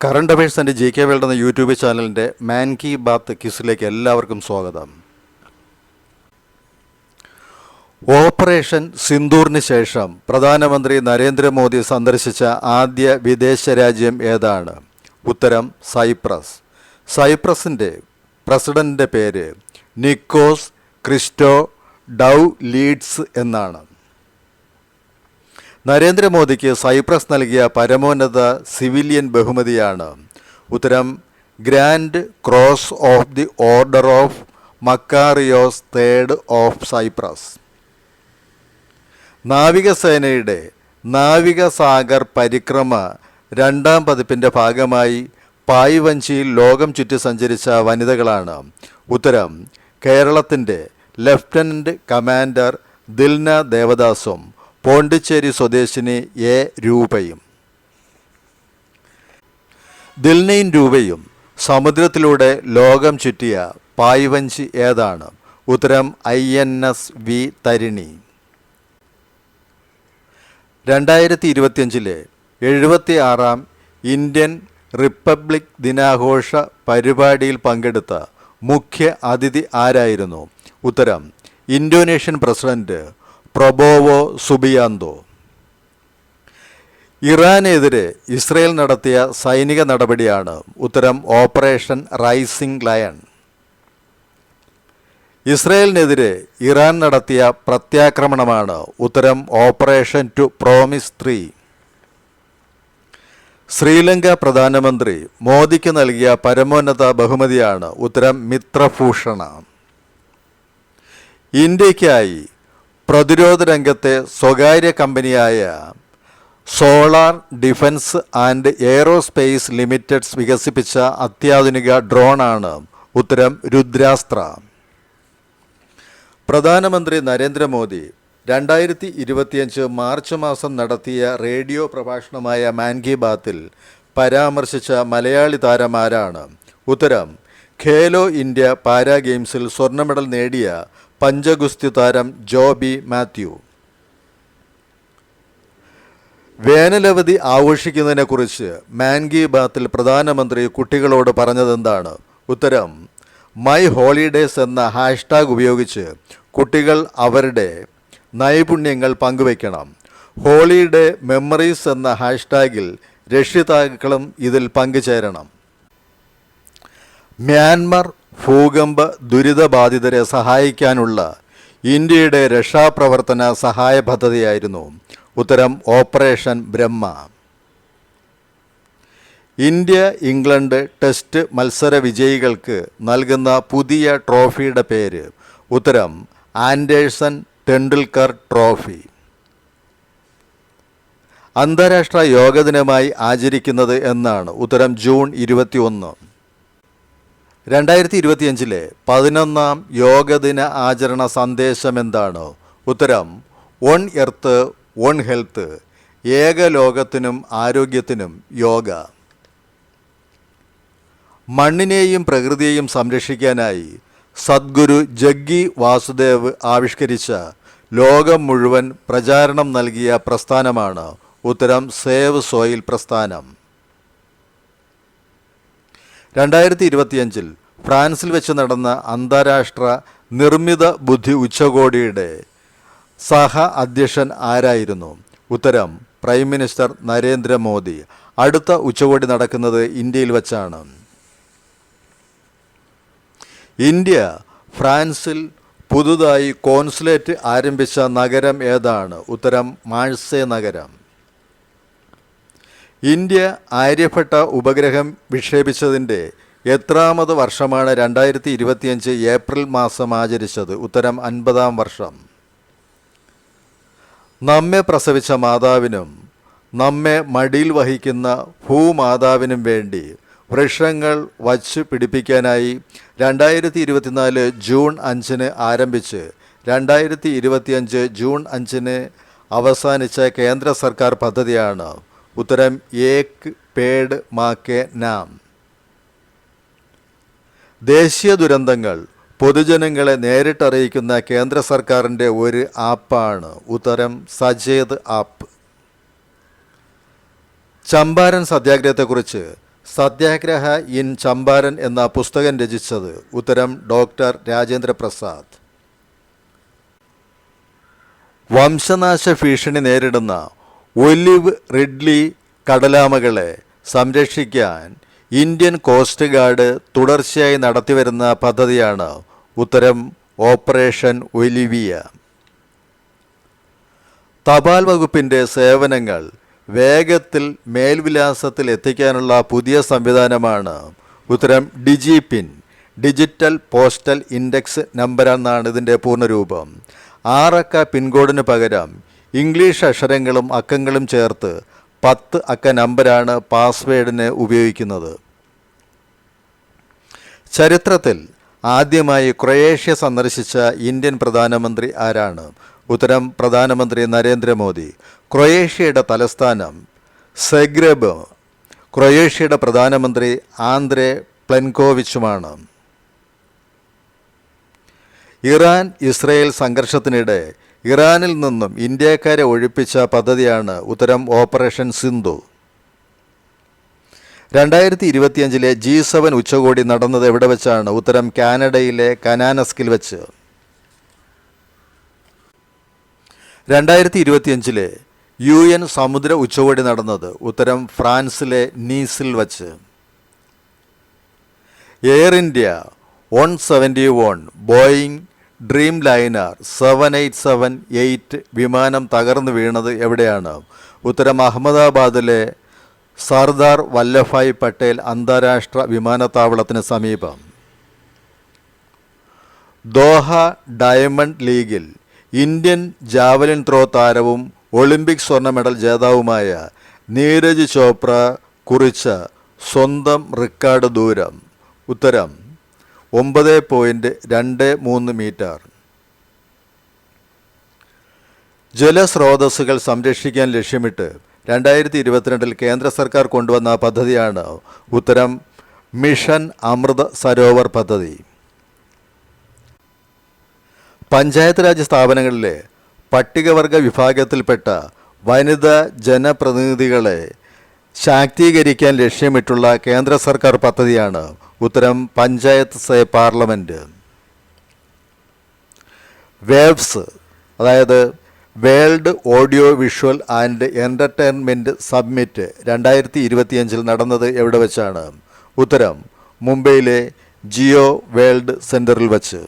Current അഫയേഴ്സിന്റെ G K world എന്ന YouTube ചാനലിന്റെ മാൻ കി ബാത്ത് കിസിലേക്ക് എല്ലാവർക്കും സ്വാഗതം. ഓപ്പറേഷൻ സിന്ദൂറിന് ശേഷം പ്രധാനമന്ത്രി നരേന്ദ്രമോദി സന്ദർശിച്ച ആദ്യ വിദേശ രാജ്യം ഏതാണ്? ഉത്തരം സൈപ്രസ്. സൈപ്രസിന്റെ പ്രസിഡന്റിന്റെ പേര് നിക്കോസ് ക്രിസ്റ്റോ ഡൗ ലീഡ്സ് എന്നാണ്. നരേന്ദ്രമോദിക്ക് സൈപ്രസ് നൽകിയ പരമോന്നത സിവിലിയൻ ബഹുമതിയാണ്. ഉത്തരം grand cross of the order of Makarios third of Cyprus. നാവികസേനയുടെ നാവികസാഗർ പരിക്രമ രണ്ടാം പതിപ്പിന്റെ ഭാഗമായി പായ്വഞ്ചിയിൽ ലോകം ചുറ്റി സഞ്ചരിച്ച വനിതകളാണ്. ഉത്തരം കേരളത്തിന്റെ ലഫ്റ്റനന്റ് കമാൻഡർ ദിൽന ദേവദാസും പോണ്ടിച്ചേരി സ്വദേശിനി എ രൂപയും. ദിൽനയും രൂപയും സമുദ്രത്തിലൂടെ ലോകം ചുറ്റിയ പായ്വഞ്ചി ഏതാണ്? ഉത്തരം I N S V Tarini. രണ്ടായിരത്തി ഇരുപത്തിയഞ്ചിലെ എഴുപത്തി ആറാം ഇന്ത്യൻ റിപ്പബ്ലിക് ദിനാഘോഷ പരിപാടിയിൽ പങ്കെടുത്ത മുഖ്യ അതിഥി ആരായിരുന്നു? ഉത്തരം ഇന്തോനേഷ്യൻ പ്രസിഡന്റ് പ്രൊബോവോ സുബിയാന്തോ. ഇറാനെതിരെ ഇസ്രയേൽ നടത്തിയ സൈനിക നടപടിയാണ് ഉത്തരം ഓപ്പറേഷൻ റൈസിംഗ് ലയൺ. ഇസ്രയേലിനെതിരെ ഇറാൻ നടത്തിയ പ്രത്യാക്രമണമാണ് ഉത്തരം operation true promise three. Sri Lanka പ്രധാനമന്ത്രി മോദിക്ക് നൽകിയ പരമോന്നത ബഹുമതിയാണ് ഉത്തരം മിത്രഭൂഷണ. ഇന്ത്യയ്ക്കായി പ്രതിരോധ രംഗത്തെ സ്വകാര്യ കമ്പനിയായ solar defence and aerospace limiteds വികസിപ്പിച്ച അത്യാധുനിക ഡ്രോണാണ് ഉത്തരം രുദ്രാസ്ത്ര. പ്രധാനമന്ത്രി നരേന്ദ്രമോദി രണ്ടായിരത്തി ഇരുപത്തിയഞ്ച് മാർച്ച് മാസം നടത്തിയ റേഡിയോ പ്രഭാഷണമായ മാൻ കി ബാത്തിൽ പരാമർശിച്ച മലയാളി താരമാരാണ്. ഉത്തരം ഖേലോ ഇന്ത്യ പാരാ ഗെയിംസിൽ സ്വർണ മെഡൽ നേടിയ പഞ്ചഗുസ്തി താരം ജോബി മാത്യു. വേനലവധി ആഘോഷിക്കുന്നതിനെക്കുറിച്ച് മാൻ കി ബാത്തിൽ പ്രധാനമന്ത്രി കുട്ടികളോട് പറഞ്ഞതെന്താണ്? ഉത്തരം മൈ ഹോളിഡേസ് എന്ന ഹാഷ്ടാഗ് ഉപയോഗിച്ച് കുട്ടികൾ അവരുടെ നൈപുണ്യങ്ങൾ പങ്കുവയ്ക്കണം. ഹോളിഡേ മെമ്മറീസ് എന്ന ഹാഷ്ടാഗിൽ രക്ഷിതാക്കളും ഇതിൽ പങ്കുചേരണം. മ്യാൻമർ ഭൂകമ്പ ദുരിതബാധിതരെ സഹായിക്കാനുള്ള ഇന്ത്യയുടെ രക്ഷാപ്രവർത്തന സഹായ പദ്ധതിയായിരുന്നു ഉത്തരം operation Brahma. India England test മത്സര വിജയികൾക്ക് നൽകുന്ന പുതിയ ട്രോഫിയുടെ പേര് ഉത്തരം ആൻഡേഴ്സൺ ടെണ്ടുൽക്കർ ട്രോഫി. അന്താരാഷ്ട്ര യോഗ ദിനമായി ആചരിക്കുന്നത് എന്നാണ് ഉത്തരം ജൂൺ ഇരുപത്തി ഒന്ന് രണ്ടായിരത്തി ഇരുപത്തിയഞ്ചിലെ പതിനൊന്നാം യോഗദിന ആചരണ സന്ദേശം എന്താണ് ഉത്തരം വൺ എർത്ത് വൺ ഹെൽത്ത് ഏക ലോകത്തിനും ആരോഗ്യത്തിനും യോഗ. മണ്ണിനെയും പ്രകൃതിയെയും സംരക്ഷിക്കാനായി സദ്ഗുരു ജഗ്ഗി വാസുദേവ് ആവിഷ്കരിച്ച ലോകം മുഴുവൻ പ്രചാരണം നൽകിയ പ്രസ്ഥാനമാണ് ഉത്തരം സേവ് സോയിൽ പ്രസ്ഥാനം. രണ്ടായിരത്തി ഇരുപത്തിയഞ്ചിൽ ഫ്രാൻസിൽ വെച്ച് നടന്ന അന്താരാഷ്ട്ര നിർമ്മിത ബുദ്ധി ഉച്ചകോടിയുടെ സഹ അധ്യക്ഷൻ ആരായിരുന്നു? ഉത്തരം പ്രൈം മിനിസ്റ്റർ നരേന്ദ്രമോദി. അടുത്ത ഉച്ചകോടി നടക്കുന്നത് ഇന്ത്യയിൽ വച്ചാണ്. ഇന്ത്യ ഫ്രാൻസിൽ പുതുതായി കോൺസുലേറ്റ് ആരംഭിച്ച നഗരം ഏതാണ്? ഉത്തരം മാഴ്സേ നഗരം. ഇന്ത്യ ആര്യഭട്ട ഉപഗ്രഹം വിക്ഷേപിച്ചതിന്റെ എത്രാമത് വർഷമാണ് രണ്ടായിരത്തി ഇരുപത്തിയഞ്ച് ഏപ്രിൽ മാസം ആചരിച്ചത്. ഉത്തരം അൻപതാം വർഷം. നമ്മെ പ്രസവിച്ച മാതാവിനും നമ്മെ മടിയിൽ വഹിക്കുന്ന ഭൂമാതാവിനും വേണ്ടി വൃക്ഷങ്ങൾ വച്ച് പിടിപ്പിക്കാനായി രണ്ടായിരത്തി ഇരുപത്തിനാല് ജൂൺ അഞ്ചിന് ആരംഭിച്ച് രണ്ടായിരത്തി ഇരുപത്തിയഞ്ച് ജൂൺ അഞ്ചിന് അവസാനിച്ച കേന്ദ്ര സർക്കാർ പദ്ധതിയാണ് ഉത്തരം ഏക് പേഡ് മാക്കെ നാം. ദേശീയ ദുരന്തങ്ങൾ പൊതുജനങ്ങളെ നേരിട്ടറിയിക്കുന്ന കേന്ദ്ര സർക്കാരിന്റെ ഒരു ആപ്പാണ്. ഉത്തരം സജേദ് ആപ്പ്. ചമ്പാരൻ സത്യാഗ്രഹത്തെക്കുറിച്ച് സത്യാഗ്രഹ ഇൻ ചമ്പാരൻ എന്ന പുസ്തകം രചിച്ചത് ഉത്തരം ഡോക്ടർ രാജേന്ദ്ര പ്രസാദ്. വംശനാശ ഭീഷണി നേരിടുന്ന ഒലിവ് റിഡ്ലി കടലാമകളെ സംരക്ഷിക്കാൻ ഇന്ത്യൻ കോസ്റ്റ് ഗാർഡ് തുടർച്ചയായി നടത്തിവരുന്ന പദ്ധതിയാണ് ഉത്തരം ഓപ്പറേഷൻ ഒലിവിയ. തപാൽ വകുപ്പിന്റെ സേവനങ്ങൾ വേഗത്തിൽ മേൽവിലാസത്തിൽ എത്തിക്കാനുള്ള പുതിയ സംവിധാനമാണ് ഉത്തരം DIGIPIN digital postal index number എന്നാണ് ഇതിന്റെ പൂർണരൂപം ആറക്ക പിൻകോഡിന് പകരം ഇംഗ്ലീഷ് അക്ഷരങ്ങളും അക്കങ്ങളും ചേർത്ത് പത്ത് അക്ക നമ്പരാണ് പാസ്വേഡിന് ഉപയോഗിക്കുന്നത്. ചരിത്രത്തിൽ ആദ്യമായി ക്രൊയേഷ്യ സന്ദർശിച്ച ഇന്ത്യൻ പ്രധാനമന്ത്രി ആരാണ്? ഉത്തരം പ്രധാനമന്ത്രി നരേന്ദ്രമോദി. ക്രൊയേഷ്യയുടെ തലസ്ഥാനം സെഗ്രബ്. ക്രൊയേഷ്യയുടെ പ്രധാനമന്ത്രി ആന്ദ്രെ പ്ലെൻകോവിച്ചുമാണ്. ഇറാൻ ഇസ്രയേൽ സംഘർഷത്തിനിടെ ഇറാനിൽ നിന്നും ഇന്ത്യക്കാരെ ഒഴിപ്പിച്ച പദ്ധതിയാണ് ഉത്തരം ഓപ്പറേഷൻ സിന്ധു. രണ്ടായിരത്തി ഇരുപത്തിയഞ്ചിലെ ജി സെവൻ ഉച്ചകോടി നടന്നത് എവിടെ വെച്ചാണ്? ഉത്തരം കാനഡയിലെ കനാനസ്കിൽ വെച്ച്. രണ്ടായിരത്തി ഇരുപത്തിയഞ്ചിലെ യു എൻ സമുദ്ര ഉച്ചകോടി നടന്നത് ഉത്തരം ഫ്രാൻസിലെ നീസിൽ വച്ച്. Air India one seventy one Boeing Dreamliner seven eight seven eight വിമാനം തകർന്നു വീണത് എവിടെയാണ്? ഉത്തരം അഹമ്മദാബാദിലെ സർദാർ വല്ലഭായ് പട്ടേൽ അന്താരാഷ്ട്ര വിമാനത്താവളത്തിന് സമീപം. ദോഹ ഡയമണ്ട് ലീഗിൽ ഇന്ത്യൻ ജാവലിൻ ത്രോ താരവും ഒളിമ്പിക് സ്വർണ മെഡൽ ജേതാവുമായ നീരജ് ചോപ്ര കുറിച്ച സ്വന്തം റെക്കോർഡ് ദൂരം. ഉത്തരം ഒമ്പത് പോയിന്റ് രണ്ട് മൂന്ന് മീറ്റർ. ജലസ്രോതസ്സുകൾ സംരക്ഷിക്കാൻ ലക്ഷ്യമിട്ട് രണ്ടായിരത്തി ഇരുപത്തിരണ്ടിൽ കേന്ദ്ര സർക്കാർ കൊണ്ടുവന്ന പദ്ധതിയാണ് ഉത്തരം മിഷൻ അമൃത് സരോവർ പദ്ധതി. പഞ്ചായത്ത് രാജ് സ്ഥാപനങ്ങളിലെ പട്ടികവർഗ വിഭാഗത്തിൽപ്പെട്ട വനിതാ ജനപ്രതിനിധികളെ ശാക്തീകരിക്കാൻ ലക്ഷ്യമിട്ടുള്ള കേന്ദ്ര സർക്കാർ പദ്ധതിയാണ് ഉത്തരം പഞ്ചായത്ത് സേ പാർലമെന്റ് വേവ്സ് അതായത് world audio visual and entertainment summit രണ്ടായിരത്തി ഇരുപത്തിയഞ്ചിൽ നടന്നത് എവിടെ വെച്ചാണ്? ഉത്തരം മുംബൈയിലെ ജിയോ വേൾഡ് സെന്ററിൽ വച്ച്.